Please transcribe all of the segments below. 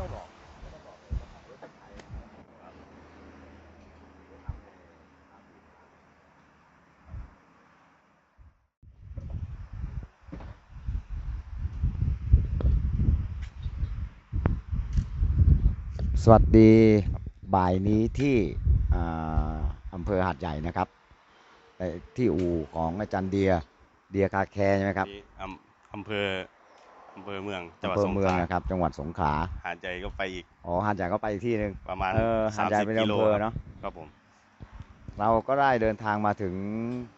ต้องบอกไม่ต้องบอกเลยว่าขับรถจากไทยครับเดี๋ยวทำเลยครับสวัสดีบ่ายนี้ที่อ่าอำเภอหาดใหญ่นะครับที่อู่ของอาจารย์เดีย เดียคาแคร์ใช่ไหมครับ อำอำเภอ อำเภอเมืองจังหอำวัดเภอสงเมืของลานะครับ จังหวัดสงขลาหาดใหญ่ก็ไปอีกอ๋อหาดใหญ่ก็ไปอีกที่หนึ่งประมาณเออหาดใหญ่30เป็นกิโลอำเภอเนาะครับผมเราก็ได้เดินทางมาถึง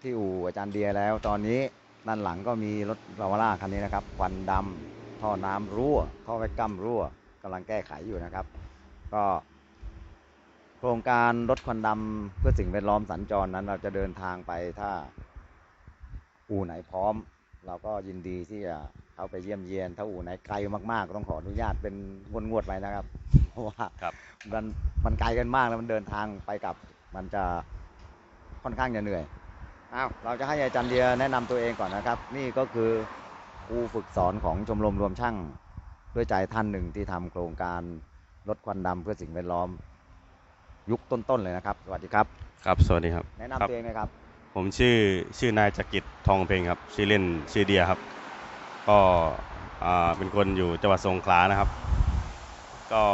ที่อู่อาจารย์เดียแล้ว ตอนนี้ด้านหลังก็มีรถลาวาร่าคันนี้นะครับควันดำท่อน้ำรั่วท่อไวกัมรั่วกำลังแก้ไขอยู่นะครับ ก็ โครงการรถควันดำเพื่อสิ่งแวดล้อมสัญจรนั้น เราจะเดินทางไปถ้าอู่ไหนพร้อม เราก็ยินดีที่จะเข้าไปเยี่ยมเยียนถ้าอู่ไหนไกลมากๆก็ต้องขออนุญาตเป็นงวดๆไปนะครับ เพราะว่าครับมันมันไกลกันมากแล้วมันเดินทางไปกลับ มันจะค่อนข้างจะเหนื่อยอ้าวเราจะให้อาจารย์เดียแนะนำตัวเองก่อนนะครับ นี่ก็คือครูฝึกสอนของชมรมรวมช่างด้วยใจท่านหนึ่งที่ทำโครงการลดควันดำเพื่อสิ่งแวดล้อม ยุคต้นๆเลยนะครับ สวัสดีครับ ครับ สวัสดีครับ แนะครันำบตัวเองหนะครับ ผมชื่อชื่อนายจักริดทองเพ็งครับ ชื่อเล่นชื่อเดียครับ ก็อ่าเป็นคนอยู่จังหวัดสงขลานะครับ ก็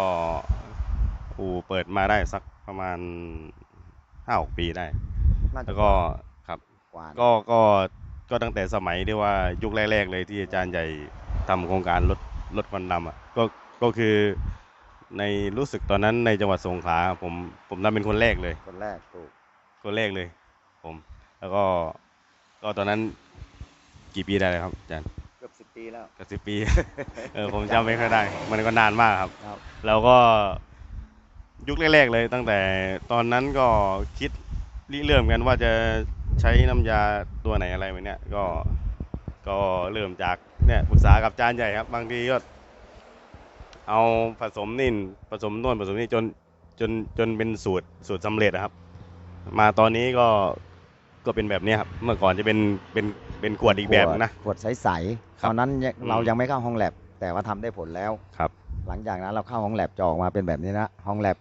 อู่เปิดมาได้สักประมาณห้าหกปีได้น่าจะแล้วก็ครับกว่านะก็ก็ก็ตั้งแต่สมัยที่ว่ายุคแรก ๆ เลยที่อาจารย์ใหญ่ทำโครงการลดลดควันดำอะก็ก็คือในรู้สึกตอนนั้นในจังหวัดสงขลาผมผมทำเป็นคนแรกเลย คนแรกถูกคนแรกเลย ผม แล้วก็ก็ตอนนั้นกี่ปีได้เลยครับอาจารย์ เกือบสิบปีแล้ว ก็สิบปี เออผมจำไม่ค่อยได้ มันก็นานมากครับ ครับแล้วก็ยุคแรกๆเลย ตั้งแต่ตอนนั้นก็คิดริเริ่มกันว่าจะใช้น้ำยาตัวไหนอะไรแบบเนี้ยก็ก็เริ่มจากเนี่ยปรึกษากับอาจารย์ใหญ่ครับ บางทีก็เอาผสมนี่ผสมโน่นผสมนี่จนจนจนเป็นสูตรสูตรสำเร็จนะครับ มาตอนนี้ก็ ก็เป็นแบบเนี้ยครับเมื่อก่อนจะเป็นเป็นเป็นขวดอีกแบบนะขวดใสๆครับตอนนั้นยังอืมเรายังไม่เข้าห้องแลบแต่ว่าทำได้ผลแล้วครับ หลังจากนั้นเราเข้าห้องแลบจะออกมาเป็นแบบนี้นะห้องแลบ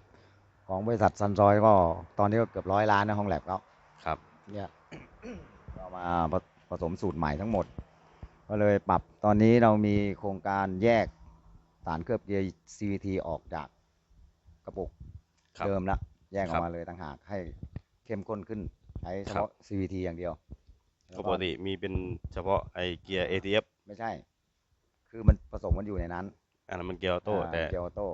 ของบริษัทซันซอยก็ตอนนี้ก็เกือบร้อยล้านนะห้องแลบแล้วครับเนี่ยเรามาผผสมสูตรใหม่ทั้งหมด ก็เลยปรับตอนนี้เรามีโครงการแยกสารเคลือบเกลือ CVT ออกจากกระปุกครับเดิมละแยกออครักบมาเลยต่างหากให้เข้มข้นขึ้นใช้เฉครับพาะ CVT อย่างเดียวแล้ก็วปกติมีเป็นเฉพาะไอเกียร์ ATF ไม่ใช่ คือมันผสมกันอยู่ในนั้นอันนั้นมันเกียร์ออโต้อ่าแต่เกียวโต้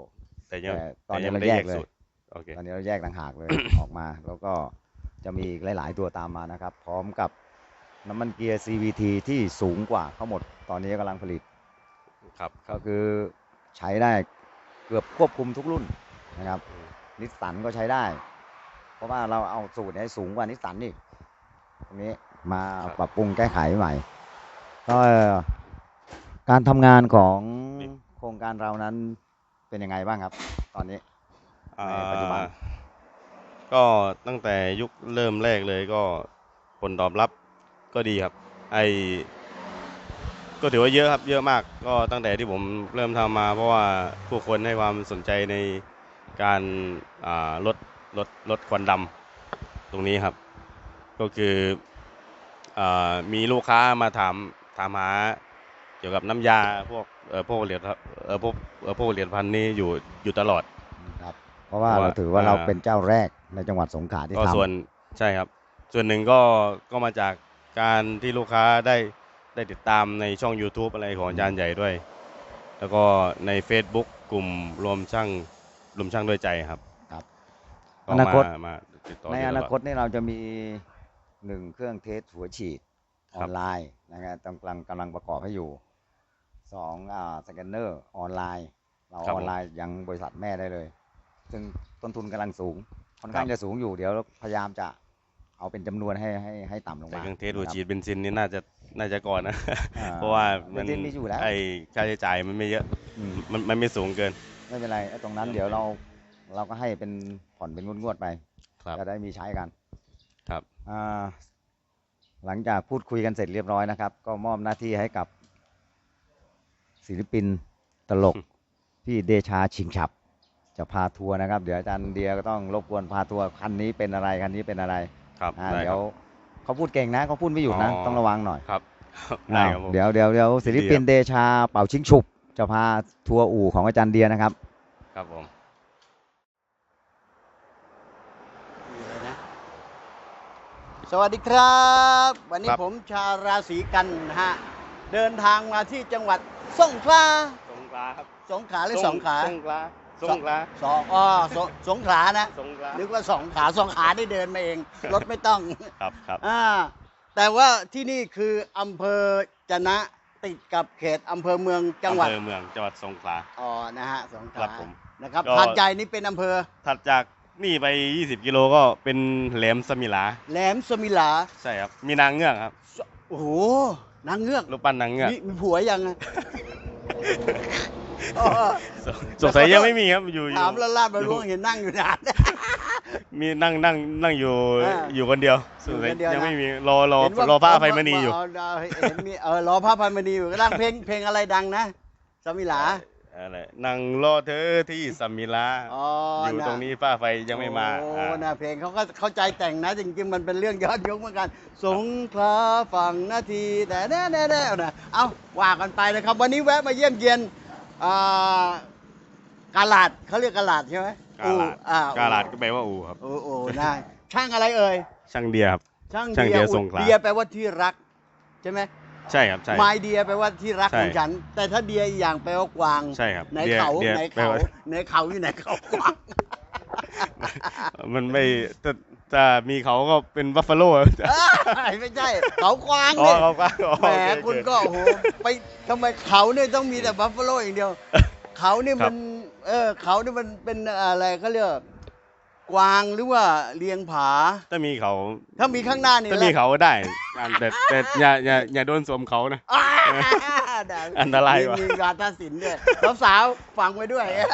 แต่ยังแต่ตอนนี้ยังเราไม่แยได้กเลย สูตรโอเคตอนนี้เราแยกต่างหากเลย ออกมา แล้วก็จะมีอีกหลาย ๆ ตัวตามมานะครับ พร้อมกับน้ำมันเกียร์ CVT ที่สูงกว่าเขาหมด ตอนนี้กำลังผลิต ครับครัก็บคือใช้ได้เกือบควบคุมทุกรุ่นนะครับนิสสันก็ใช้ได้เพ ราะว่าเราเอาสูตรให้สูงกว่านิสสันอีกตรงนี้มาปรับปรุงแก้ไขใหม่ก็การทำงานของโครงการเรานั้นเป็นยังไงบ้างครับ ตอนนี้อ่าในปัจจุบันก็ตั้งแต่ยุคเริ่มแรกเลยก็ผลตอบรับก็ดีครับ ไอก็ถือว่าเยอะครับเยอะมาก ก็ตั้งแต่ที่ผมเริ่มทำมา เพราะว่าผู้คนให้ความสนใจในการอ่าลด ลดลดควันดำตรงนี้ครับ ก็คืออ่ามีลูกค้ามาถามถามหาเกี่ยวกับน้ำยาพวกเอ่อพวกเหรียญเอ่อพวกเอ่อพวกเหรียญพันนี้อยู่อยู่ตลอด ครับเพราะว่าเพราะว่าเราถือว่าเราอ่าเป็นเจ้าแรกในจังหวัดสงขลาที่ก็ทำส่วนใช่ครับ ส่วนหนึ่งก็ก็มาจากการที่ลูกค้าได้ได้ติดตามในช่อง YouTube อะไรของอาจารย์ใหญ่ด้วย แล้วก็ใน Facebook กลุ่มรวมช่างรวมช่างด้วยใจครับครับก็ อนาคตมามาติดต่อในยู่อตลนาดคตนี่เราจะมีหนึ่งเครื่องเทสหัวฉีดคอรัอบนไลน์นะครับกำลังกำลังประกอบให้อยู่สองอ่าสแกนเนอร์ออนไลน์ เราครับอผมอนไลน์ยังบริษัทแม่ได้เลย ซึ่งต้นทุนกำลังสูงค่อนข้างจะสูงอยู่เดี๋ยวพยายามจะเอาเป็นจำนวนให้ให้ให้ต่ำลงแต่มาเครื่องเทสหัวนะคบฉีดเบนซินนี่น่าจะน่าจะก่อนนะ อ่เพราะว่ามันเบนซินมีอยู่แล้วไอค่าใช้จ่ายมันไม่เยอะอืม มันมันไม่สูงเกิน ไม่เป็นไรไอ้ตรงนั้นเดี๋ยวเราเราก็ให้เป็น ผ่อนเป็นงวดๆไปครับจะได้มีใช้กันครับอ่าหลังจากพูดคุยกันเสร็จเรียบร้อยนะครับ ก็มอบหน้าที่ให้กับศิลปินตลกพี่เดชาชิงฉับ จะพาทัวร์นะครับ เดี๋ยวอาจารย์เดียก็ต้องรบกวนพาทัวร์คันนี้เป็นอะไรคันนี้เป็นอะไรครับอ่าได้เดี๋คยวรับเขาพูดเก่งนะเขาพูดไม่หยุดนะอ๋อต้องระวังหน่อยครับได้ครับผมอ้าวเดี๋ยวเดี๋ยวเดี๋ยวศิลปินดีครับเดชาเป่าชิงฉุบ จะพาทัวร์อู่ของอาจารย์เดียนะครับ ครับผม สวัสดีครับ วันนี้ครับ ผมชาวราศีกันนะฮะ เดินทางมาที่จังหวัดสงขลาสงขลาครับสงขลาหรือสองขาสงขลาสงขลาสองอ๋อสงสงขลานะสงขลานึกว่าสองขาสองขาได้เดินมาเอง รถไม่ต้องครับครับอ่าแต่ว่าที่นี่คืออำเภอจะนะติดกับเขตอำเภอเมืองจังหวัดอำเภอเมืองจังหวัดสงขลา อ๋อนะฮะสงขครัลาบผมนะครับก็หาดใหญ่นี่เป็นอำเภอถัดจาก นี่ไป 20 กิโลก็เป็นแหลมสมิลา แหลมสมิลา ใช่ครับ มีนางเงือกครับ โอ้โห นางเงือกรูปปั้นนางเงือก มีมีผัวยังอะอ๋อสงสงสัยยังไม่มีครับ อยู่อยู่ถามแล้วลาดมาล่วงเห็นนั่งอยู่นาน มีนั่งนั่งนั่งอยู่อ่าอยู่คนเดียวอยู่สงสัยคนเดียวยังนะไม่มี รอรอเห็นว่รอพระอภัยมณีอยู่ เเห็นมีเออรอพระอภัยมณีอยู่ก็ดังเพลงเพลงอะไรดังนะสมิลา อะไรนั่งรอเธอที่สมิลาอ๋อออยู่ตรงนี้ป้าไฟยังไม่มาโอ้อ่า นะเพลงเขาก็เข้าใจแต่งนะ จริงๆ มันเป็นเรื่องยอดยกเหมือนกัน สงขลาฝั่งนาทีแต่แน่แน่แน่นะเอาว่ากันไปนะครับ วันนี้แวะมาเยี่ยมเยียนอ่ากาลาดเขาเรียกกาลาดใช่ไหมกาลาดอู่อ่กาลาดก็แปลว่าอูครับ โอ้โอ้นะช่างอะไรเอ่ยช่างเดียครับ ช่างช่างเดียอุสงขลา เดียแปลว่าที่รัก ใช่ไหม ใช่ครับใช่ ไมเดียแปลว่าที่รักใช่ของฉัน แต่ถ้าเดียอีกอย่างแปลว่ากวางใช่ครับไหนเดียเขาเดียไหนแปลเขาว่า ไหนเขาอยู่ไหนเขากวาง มันไม่ถ้าถ้ามีเขาก็เป็นบัฟฟาโลเอ้ยไม่ใช่ เขากวางอ๋อเนี่ยเขาก็อ๋อแหมโอเคุณก็โอ้โหไปทำไมเขาเนี่ยต้องมีแต่บัฟฟาโลอย่างเดียว เขาเนี่ยครัมับนเออ เขาเนี่ยมันเป็นอะไรเขาเรียก กวางหรือว่าเลียงผา ถ้ามีเขาถ้ามีข้างหน้านี่ถ้ามีเขาก็ได้อะแต่แต่อย่าอย่าอย่าโดนสวมเขานะ อ่าได้อันตรายว่ะมีมีการตัดสินด้วยสาวๆฟังไว้ด้วยครับ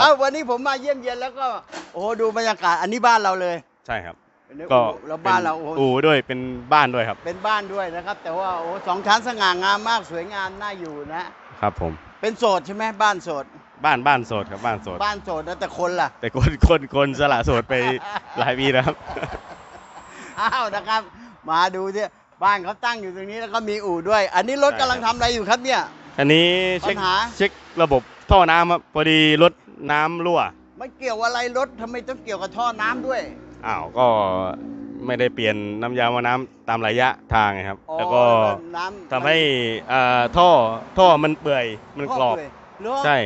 เอ้าวันนี้ผมมาเยี่ยมเยียนแล้วก็โอ้โหดูบรรยากาศอันนี้บ้านเราเลยใช่ครับเป็นก็แล้วบ้านเราโอ้โห อู่ด้วยเป็นบ้านด้วยครับ เป็นบ้านด้วยนะครับ แต่ว่าโอ้สองชั้นสง่างามมากสวยงามน่าอยู่นะ ครับผม เป็นโสดใช่ไหมบ้านโสด บ้านบ้านโสดครับบ้านโสด บ้านโสดนะแต่คนล่ะ แต่คนคนคนสละโสดไปหลายปีแล้วครับ อ้าวนะครับ มาดูที่บ้านเขาตั้งอยู่ตรงนี้แล้วก็มีอู่ด้วย อันนี้รถใช่กำลังครัทำบ อะไรอยู่ครับเนี่ย อันนี้เช็คปัญหา เช็คระบบท่อน้ำครับพอดีรถน้ำรั่วมันเกี่ยวอะไรรถทำไมต้องเกี่ยวกับท่อน้ำด้วย อ้าวก็ไม่ได้เปลี่ยนน้ำยาว่าน้ำตามระยะทางไงครับ อ๋อแล้วก็น้ำทำให้อ่าท่อท่อมันเปื่อยมันกรอบ ท่เปื่ยเหรอใช่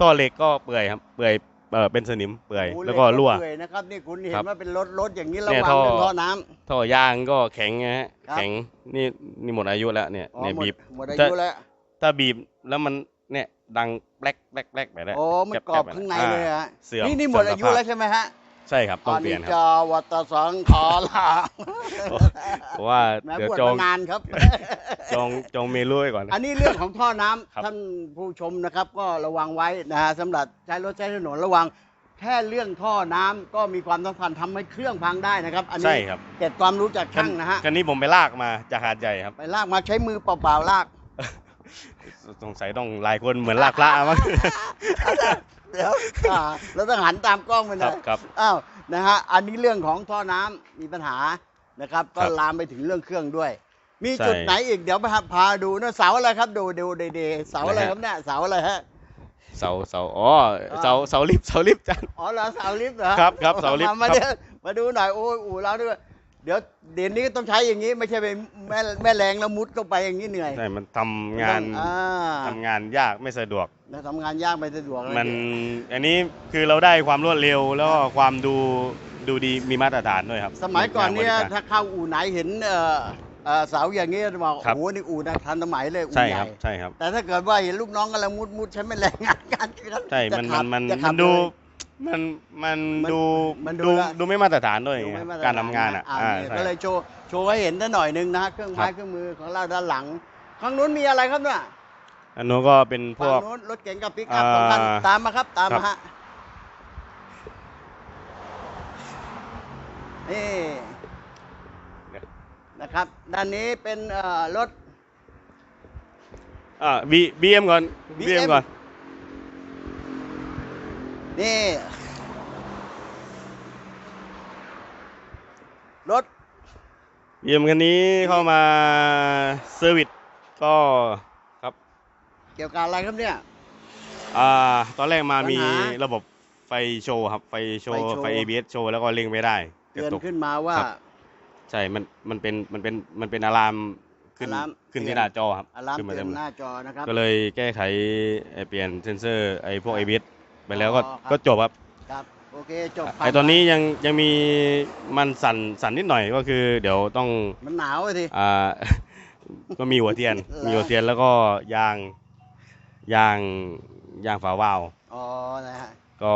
ท่อเหล็กก็เปื่อยครับเปื่อยเออเป็นสนิมเปื่อยโอ้โหแล้วก็รั่วเหล็เปื่อยนะครับนี่คุณเห็ครันบว่าเป็นรถรถอย่างนี้ระเนี่ยวังท่อ เรื่องท่อน้ำ ท่อยางก็แข็งนะฮะครับ แข็งนี่นี่หมดอายุแล้วเนี่ยอ๋อเนี่ยหมดบีบ หมดอาถ้ายุแล้วถ้าบีบแล้วมันเนี่ยดังแป๊กแป๊กแป๊กไปแล้วโอ้มันกรอบข้างในเลยฮะเสื่อมนี่นี่หมดอายุเสื่อมสภาพแล้วใช่ไหมฮะ ใช่ครับ ต้องเปลี่ยนคจรับาวัตสังขารเพราะว่าแม้เดี๋ยวบวชจองมานานครับ จองจองเมลุไว้ก่อนนะ อันนี้เรื่องของท่อน้ำครับ ท่านผู้ชมนะครับ ก็ระวังไว้นะฮะสำหรับใช้รถใช้ถนนระวัง แค่เรื่องท่อน้ำก็มีความสำคัญทำให้เครื่องพังได้นะครับ อันใช่นี้ครับเก็บความรู้จากช่างนะฮะคันนี้ผมไปลากมาจากหาดใหญ่ครับ ไปลากมาใช้มือเปล่าๆลาก สงสัยต้องหลายคนเหมือนลากพระมั้ง เดี๋ยวอ่าเราต้องหันตามกล้องไปหคน่รัอบยครับ อ้าวนะฮะอันนี้เรื่องของท่อน้ำมีปัญหานะครับ ก็ครับลามไปถึงเรื่องเครื่องด้วย มีใช่จุดไหนอีกเดี๋ยวพาพาดูนะเสาอะไรครับดูดูเดเดเสาอะไรนะฮะ ครับเนี่ยเสาอะไรฮะ เสาเสาอ๋อเสาเสาลิฟต์เสาลิฟต์จัน อ๋อเหรอเสาลิฟต์เหรอครับครับเสาลิฟต์มมาครับ เดี๋ยวมาดูหน่อยโอ้ยอู่เราด้วย เดี๋ยวเดี๋ยวนี้ก็ต้องใช้อย่างนี้ ไม่ใช่ไปแม่แม่แรงแล้วมุดเข้าไปอย่างนี้เหนื่อย ใช่มันทำงานอ่าทำงานยากไม่สะดวก แล้วทำงานยากไม่สะดวกเลยมันอันนี้คือเราได้ความรวดเร็วแล้วก็ความดูดูดีมีมาตรฐานด้วยครับสมัยก่อนเนี่ยใารบริการถ้าเข้าอู่ไหนเห็นเอ่อเอ่อเสาอย่างนี้จะบอกครับ โอ้โหนี่อู่นะทันสมัยเลยอู่ใช่ใหคญ่รับใช่ครับ แต่ถ้าเกิดว่าเห็นลูกน้องกำลังมุดมุดใช้ไม่แรงงานการใช่มันจะขัมันบมันจะขัมับนดูเลย มันมันมันดูมันดูดูละ ดูไม่มาตรฐานด้วยดูไม่มตฐการทำงานอะอ่าอ่าเนี่ยใช่ก็เลยโชว์โชว์ให้เห็นได้หน่อยนึงนะฮะเครื่องไม้ครับเครื่องมือของเราด้านหลังข้างนู้นมีอะไรครับเนี่ยอันนู้นก็เป็นพฝั่วงก นู้นรถเก๋งกับปิกอัพอ่าสองคันตามมาครับตามครับมาฮะนี่นะครับ ด้านนี้เป็นเอ่อรถ อ่าบีบีเอ็มก่อนบีเอ็ม BM ก่อน นี่ รถเยี่ยมคันนี้เข้ามาเซอร์วิสก็ครับ เกี่ยวกับอะไรครับเนี่ย อ่า ตอนแรกมาปัญหามีมีระบบไฟโชว์ครับ ไฟโชว์ ไฟโชว์ไฟ ABS โชว์แล้วก็เร่งไม่ได้กเตืระอนตุกขึ้นมาว่าครับใช่ มัน มันเป็น มันเป็น มันเป็นอะลามขึ้นอะลามขึ้นเตือนที่หน้าจอครับ อะลามขึ้นมาเตือเต็มนเลยหน้าจอนะครับ ก็เลยแก้ไขเอ่อเปลี่ยนเซนเซอร์ไอ้พวก ABS ไปแล้วก็อ๋อครับ ก็จบครับครับ โอเค จบไอ้ตอนนี้ยังยังมีมันสั่นสั่นนิดหน่อยก็คือ เดี๋ยวต้องมันหนาวอะสิ อ่า ก็มีหัวเทียนเหรอมีหัวเทียนแล้วก็ยางยางยางฝาวาล์วอ๋อ นะฮะก็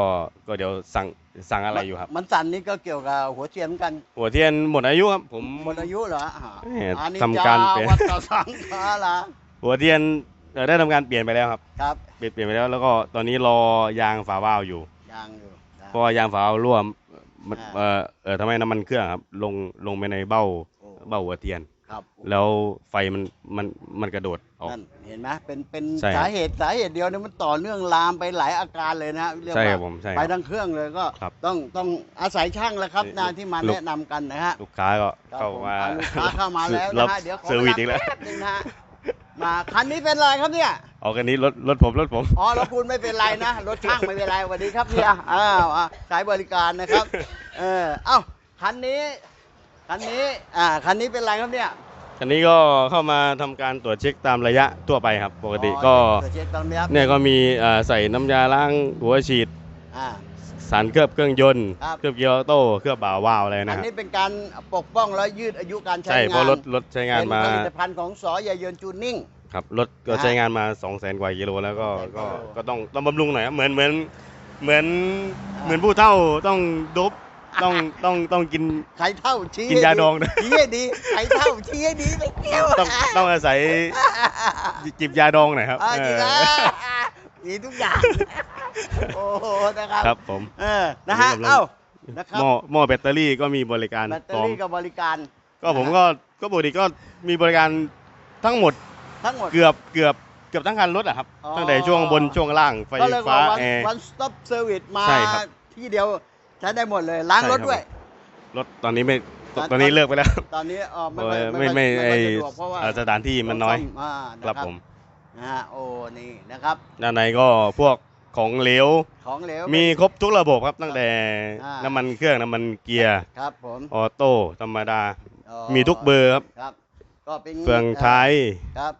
ก็เดี๋ยวสั่งสั่งอะไรอยู่ครับ มันสั่นนี่ก็เกี่ยวกับหัวเทียนเหมือนกัน หัวเทียนหมดอายุครับผม หมดอายุเหรออ่าเอ่ออันนี้ทำการเปลี่ยน วัดต่อสังฆาละหัวเทียน เอ่อได้ทำการเปลี่ยนไปแล้วครับครับเปลี่ยนเปลี่ยนไปแล้ว แล้วก็ตอนนี้รอยางฝาวาล์วอยู่ยังอยู่นะเพราะว่ายางฝาวาล์วรั่วมันอ่า เออเออทำให้น้ำมันเครื่องครับ ลงลงไปในเบ้าโอ้เบ้าหัวเทียน ครับแล้วไฟมันมันมันกระโดดออก นั่นเห็นไหมเป็นเป็นใช่ครับ สาเหตุสาเหตุเดียวเนี่ยมันต่อเนื่องลามไปหลายอาการเลยนะเรียกใช่คว่ารับผมใช่คไปรับ ทั้งเครื่องเลยก็ครับต้องต้องอาศัยช่างแล้วครับนี่นะที่มาลูกแนะนำกันนะฮะลูกค้าก็ครับเข้าผมมาอ่ลูกค้าเข้ามาแล้วรันะบฮะเดี๋ยวขอเซอร์วิสอีกแล้วเวาป๊บนึงนะฮะ มาคันนี้เป็นอะไรครับเนี่ยเอากันนี้รถรถผมรถผม อ๋อรถคุณไม่เป็นไรนะรถช่างไม่เป็นไรสวัสดีครับเฮียอ้าวอะสายบริการนะครับ เออเอ้าคันนี้คันนี้อ่าคันนี้เป็นไรครับเนี่ยคันนี้ก็เข้ามาทำการตรวจเช็คตามระยะทั่วไปครับ ปกติอ๋อก็ตรวจเช็คตอนนี้ครับเนี่ยก็มีเอ่อใส่น้ำยาล้างหัวฉีด อ่า สารเคลือบเครื่องยนต์ ครับ เคลือบเกียร์ออโต้ เคลือบบ่าวาล์วอะไรอันะนครับนี้เป็นการปกป้องและยืดอายุการใช้ใช่งานเพราะรถรถใช้งานมาเป็นผลิตภัณฑ์ของสอยาเยินจูนนิ่ง ครับรถก็นะฮะใช้งานมา2 0 0 0 0 0กว่ากิโลแล้วก็200,000ก็กิโล ก็ต้องต้องบำรุงหน่อยครับเหมือนเหมือนเหมือนอ่าเหมือนผู้เฒ่าต้องดบต้องต้องต้องกินใครเท่าชี้กินยาดองนะชี้ให้ดีใครเท่าชี้ให้ดีไม่เกี่ยวต้องต้องอาศัยจิบยาดองหน่อยครับอ่าจริงเอนะอมีทุกอย่าง โอ้โหนะครับครับผมเออนะฮะผมกำลังเอ้านะครับหม้อหม้อแบตเตอรี่ก็มีบริการแบตเตอพร้อมรี่กับบริการ ก็ผมก็ก็ปกติก็มีบริการทั้งหมดทั้งหมด เกือบเกือบเกือบทั้งคันรถอะครับอ๋อตั้งแต่ช่วงบนช่วงล่างไฟก็เลยฟ้าว่าแอร์ one stop service มาใช่ครับที่เดียวใช้ได้หมดเลยล้างใช่รถครับด้วย รถตอนนี้ไม่ตอนตอนนี้เลิกไปแล้ว ตอนนี้เออเพไม่ราะค่อยว่าไม่ไม่ค่ไออยสะดวกเพราะว่าเอ่อสถานที่มันน้อยต้งซ่มานะครับผมนะฮะโอ้นี่นะครับด้านในก็พวก ของเหลว ของเหลว มีครบทุกระบบครับตั้งแต่อ่า น้ำมันเครื่องน้ำมันเกียร์ครับผมออโต้ธรรมดา อ๋อมีทุกเบอร์ครับครับ ก็เป็นเฟืองท้ายครับ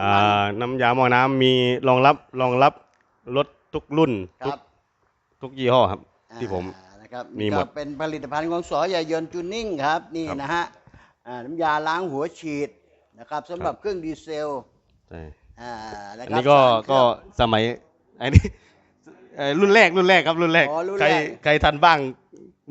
อ่าน้ำยาหม้อน้ำมีรองรับรองรับรถทุกรุ่นคทุรักบทุกยี่ห้อครับ ที่ผมอ่านะครับมีนี่หมก็ดเป็นผลิตภัณฑ์ของสอยาเยินจูนิ่งครับ นี่ครับนะฮะอ่าน้ำยาล้างหัวฉีดนะครับสำหรับเครื่องดีเซลใช่อ่านะอันครับนี้ก็สารเคลืก็อบสมัย อันนี้เอ่อรุ่นแรกรุ่นแรกครับรุ่นแรกอ๋อรุ่นใครแรกใครทันบ้าง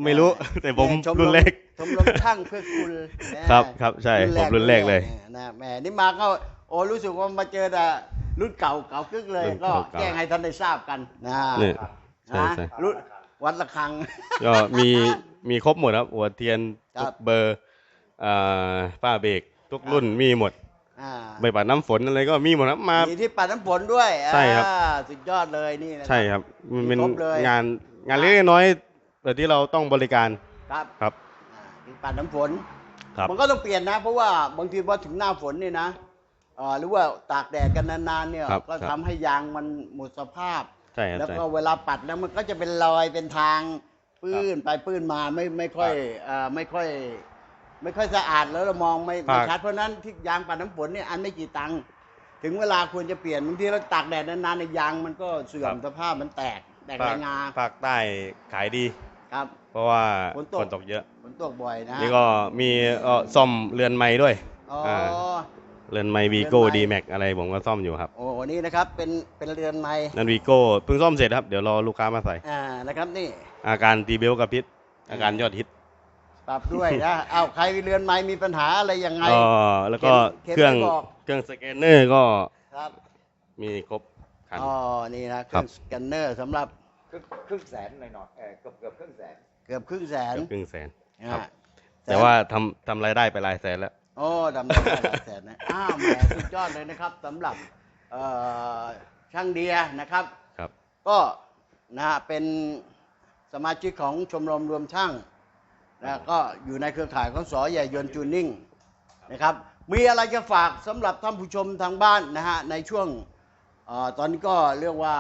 ไม่รู้ แต่ผมชมรุ่นแรก ชมรมช่างเพื่อคุณนะครับครับใช่ผมรุ่นแรกเลยนะแหมนี่มาก็โอ้รู้สึกว่ามาเจอแต่รุ่นเก่าเก่ากึกเลยรุ่นก็เก่าๆ แจ้งให้ท่านได้ทราบกันนะเนี่ยใช่นะใช่รุ่นวัดละครัง ก็มีมีครบหมดครับหัวเทียนครับทุกเบอร์อ่าฝ้าเบรกทุกรุ่นมีหมดอ่า ใบปัดน้ำฝนอะไรก็มีหมดครับมามีที่ปัดน้ำฝนด้วยใช่ครับอ่าสุดยอดเลยนี่นะใช่ครับมันเป็นครบเลยงานงานเล็กๆน้อยๆแต่ที่เราต้องบริการครับครับอ่าที่ปัดน้ำฝนครับมันก็ต้องเปลี่ยนนะ เพราะว่าบางทีพอถึงหน้าฝนนี่นะเอ่อหรือว่าตากแดดกันนานๆเนี่ยครับก็ครับทำให้ยางมันหมดสภาพใช่ครับแล้วใช่ก็เวลาปัดแล้วมันก็จะเป็นรอยเป็นทางปื้นไปปื้นมาไม่ไม่ค่อยเอ่อไม่ค่อย ไม่ค่อยสะอาดแล้วเรามองไม่ไม่ภาคชัดเพราะฉะนั้นที่ยางปัดน้ำฝนเนี่ยอันไม่กี่ตังค์ถึงเวลาควรจะเปลี่ยนบางทีเราตากแดดนานๆในยยางมันก็เสื่อมสภาพมันแตกแตกภาลาคยงาภาคใต้ขายดี ครับ เพราะว่าฝนตก ฝนตกเยอะ ฝนตกบ่อยนะนี่ก็มีเอ่อซ่อมเรือนไม้ด้วยอ๋ออา เรือนไม้วีโก้เรือนไมค์ดีแม็กอะไรผมก็ซ่อมอยู่ครับโอ้นี่นะครับเป็นเป็นเรือนไม้นั่นวีโก้เพิ่งซ่อมเสร็จครับ เดี๋ยวรอลูกค้ามาใส่ อ่านะครับนี่อาการตีเบลกับพิษอาการยอดฮิต ปรับด้วยนะเอาใครเรือนไม้มีปัญหาอะไรยังไงก็แล้วก็เข็มเครื่องเข็มไม่บอกเครื่องสแกนเนอร์ก็ครับ มีครบคัน อ๋อ นี่นะเคครัรื่อบงสแกนเนอร์สำหรับครึ่งครึ่งแสนหน่อยหน่อยๆเออเกือบเกือบครึ่งแสน เกือบครึ่งแสนเกือบครึ่งแสน ครับ อ่าแต่ว่าทำทำรายได้ไปหลายแสนแล้ว โอ้ดำได้หลายแสนนะ อ้าวแหมสุดยอดเลยนะครับสำหรับเอ่อช่างเดียนะครับ ครับ ก็นะฮะเป็นสมาชิกของชมรมรวมช่าง นะก็อยู่ในเครือข่ายของสอใหญ่ยนต์จูนนิ่งนะครับ มีอะไรจะฝากสำหรับท่านผู้ชมทางบ้านนะฮะในช่วงเออตอนนี้ก็เรียกว่า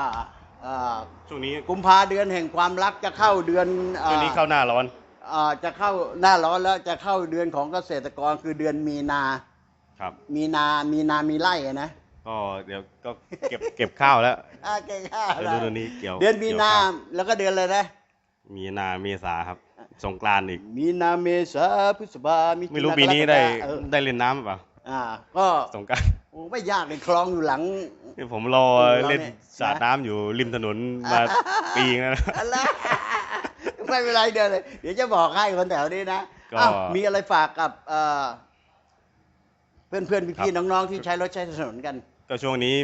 เอ่อช่วงนี้กุมภาเดือนแห่งความรักจะเข้าเดือนเอ่อช่วงนี้เข้าหน้าร้อน เอ่อจะเข้าหน้าร้อนแล้วจะเข้าเดือนของเกษตรกรคือเดือนมีนา ครับ มีนา มีนา มีไร่อะนะก็เดี๋ยวก็เก็บเก็บข้าวแล้วอ่าเก่งค่ะเดี๋ยวดูตัวนี้เกี่ยวเดือนมีนาเกี่ยวข้วแล้วก็เดือนอะไรนะ มีนาเมษาครับ สงกรานต์อีก มีนาเมษาพฤษภามิถุไม่รู้นากปีนี้ได้กรกฎาเออได้เล่นน้ำหรือเปล่าอ่า ก็สงกรารโอ้ไม่ยากเลยคลองอยู่หลัง นี่ผมรอเราเนี่ยเล่นสาดน้ำอยู่ริมถนนมาปีนึงแล้วนะ อะไรไม่เป็นไรเดี๋ยวเลยเดี๋ยวจะบอกให้คนแถวนี้นะก็อ้าวมีอะไรฝากกับเอ่อเพื่อนเพื่อนๆครัพี่บๆน้องๆที่ใช้รถใช้ถนนกัน ก็ช่วงนี้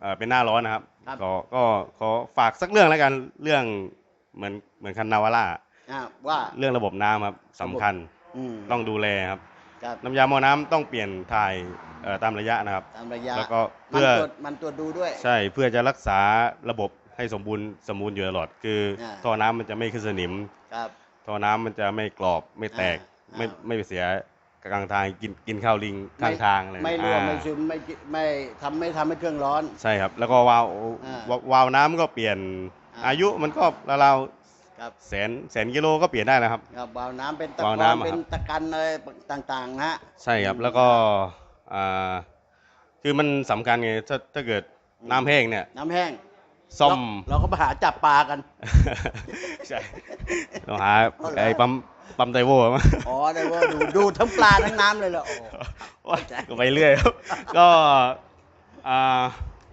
เอ่อเป็นหน้าร้อนนะครับ ครับ ก็ก็ขอฝากสักเรื่องแล้วกันเรื่องเหมือนเหมือนคันนาวาร่าอ่า ว่าเรื่องระบบน้ำครับสำคัญอืมต้องดูแลครับครับ น้ำยาหม้อน้ำต้องเปลี่ยนถ่ายเอ่อตามระยะนะครับตามระยะแล้วก็มันเพื่อตรวจมันตรวจดูด้วย ใช่เพื่อจะรักษาระบบให้สมบูรณ์สมบูรณ์อยู่ตลอด คืออาท่อน้ำมันจะไม่ขึ้นสนิมครับท่อน้ำมันจะไม่กรอบไม่แตกอ่าไม่อ่าไม่ไปเสียกลางทางกินกินข้าวลิงข้างทางเลยไม่รั่วอ่าไม่ซึมไม่กิไม่ทำไม่ทำให้เครื่องร้อน ใช่ครับ แล้วก็วาล์วอ่าวาล์ววาล์วน้ำก็เปลี่ยนอ่าอายุมันก็ราว ครับๆแสนแสนกิโลก็เปลี่ยนได้นะครับ ครับวาล์วน้ำเป็นตะกวาล์วอนน้ำอะเป็นครับตะกันอะไรต่างๆนะฮะ ใช่ครับ แล้วก็อ่าคือมันสำคัญไงถ้าถ้าเกิดน้ำแห้งเนี่ยน้ำแห้งซ่อม เราเราก็ไปหาจับปลากัน ใช่ต้องหาเอาเหรอ ไอ้ปั๊มปั๊มไตโวมา อ๋อได้ว่าดูดูทั้งปลาทั้งน้ำเลยเหรอโอ้โอ๊ยก็ไปเรื่อยครับ ก็อ่า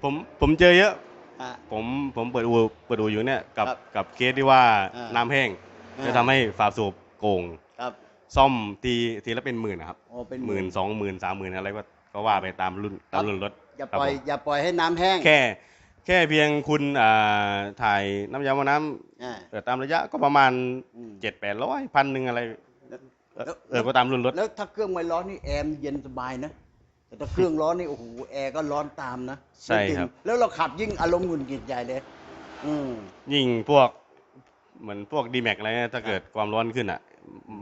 ผมผมเจอเยอะ อะผมผมเปิดอูเปิดอูอยู่เนี่ยกับครับกับเคสที่ว่าอ่าน้ำแห้งอ่า จะทำให้ฝาสูบโกง ครับซ่อมทีทีละเป็นหมื่นนะครับโอ้เป็นหมื่นสองหมื่นสามหมื่นอะไรก็ก็ว่าไปตามรุ่นตามรุ่นรถอย่าครับปล่อยผมอย่าปล่อยให้น้ำแห้งแค่ แค่เพียงคุณอ่าถ่ายน้ำยาหม้อน้อ่าำเออตามระยะก็ประมาณอืม เจ็ดแปดร้อยพันหนึ่งอะไรเออแล้ว เออก็ตามรุ่นรถ แล้วถ้าเครื่องไม่ร้อนนี่แอร์มันเย็นสบายนะ แต่ถ้าเครื่องร้อนนี่โอ้โหแอร์ก็ร้อนตามนะใช่จงครับ แล้วเราขับยิ่งอารมณ์หงุดหงิดใหญ่เลย อืม ยิ่งพวกเหมือนพวกดีแม็กอะไรเนี่ยถ้าเกิดความร้อนขึ้นอะ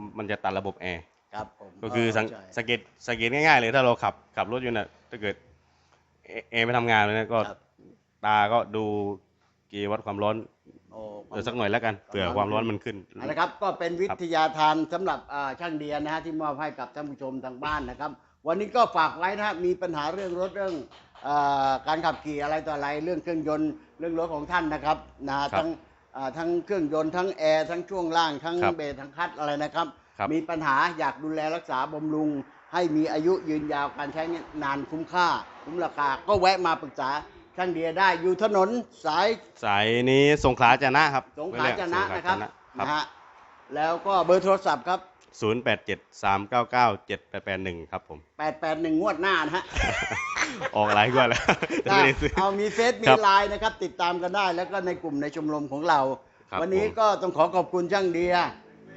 มมันจะตัดระบบแอร์ครับผมก็คือสังเข้าใจ สังเกตสังเกตง่ายๆเลย ถ้าเราขับขับรถอยู่น่ะถ้าเกิดแอแอร์ไม่ทำงานเลยนะก็ครับ ตาก็ดูเกีวัดความร้อนโอ้ เออสักหน่อยแล้วกันเผื่อความร้อนมันขึ้น เอาละครับก็เป็นวิทยาทานสำหรับอ่าช่างเดียนะฮะที่มอบให้กับท่านผู้ชมทางบ้านนะครับ วันนี้ก็ฝากไว้นะฮะมีปัญหาเรื่องรถเรื่องอาการขับขี่อะไรต่ออะไร เรื่องเครื่องยนต์เรื่องรถของท่านนะครับนะฮะครับทั้งอ่าทั้งเครื่องยนต์ทั้งแอร์ทั้งช่วงล่างทั้งครับเบรทั้งคัดอะไรนะครับครับ มีปัญหาอยากดูแลรักษาบำรุง ให้มีอายุยืนยาวการใช้นานคุ้มค่า คุ้มราคา ก็แวะมาปรึกษาช่างเดียได้อยู่ถนนสายสายนี้สงขลาจะนะครับ สงขลาจะนะนะครับครับนะฮะแล้วก็เบอร์โทรศัพท์ครับ ศูนย์แปดเจ็ดสามเก้าเก้าเจ็ดแปดแปดหนึ่งครับผม 881 งวดหน้านะฮะ ออกหลายกว่าแล้วแต่ไม่ได้ซื้อ เอามีเฟซมีครับไลน์นะครับ ติดตามกันได้ แล้วก็ในกลุ่มในชมรมของเรา ครับวันนี้ผมก็ต้องขอขอบคุณช่างเดีย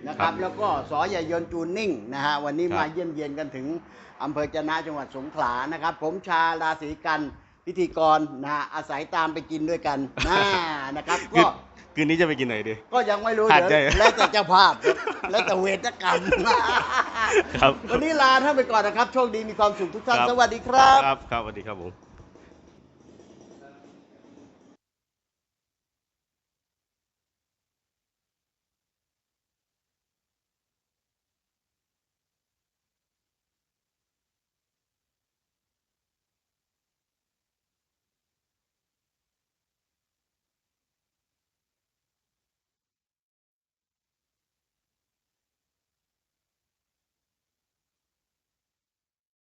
นะคครัรับ บแล้วก็สอใหญ่ยนต์จูนนิ่งนะฮะ วันนี้ครับ มาเยี่ยมเยียนกันถึงอำเภอจะนะจังหวัดสงขลานะครับ ผมชาราศีกันพิธีกรนะฮะอาศัยตามไปกินด้วยกันนะนะครับคืนก็คืนนี้จะไปกินไหนดี ก็ยังไม่รู้ขาดเดี๋ยวใจ แล้วแต่เจ้าภาพครับ แล้วแต่เวรกรรมครับ วันนี้ลาท่านไปก่อนนะครับ โชคดีมีความสุขทุกท่าน ครับ สวัสดีครับ ครับครับสวัสดีครับผม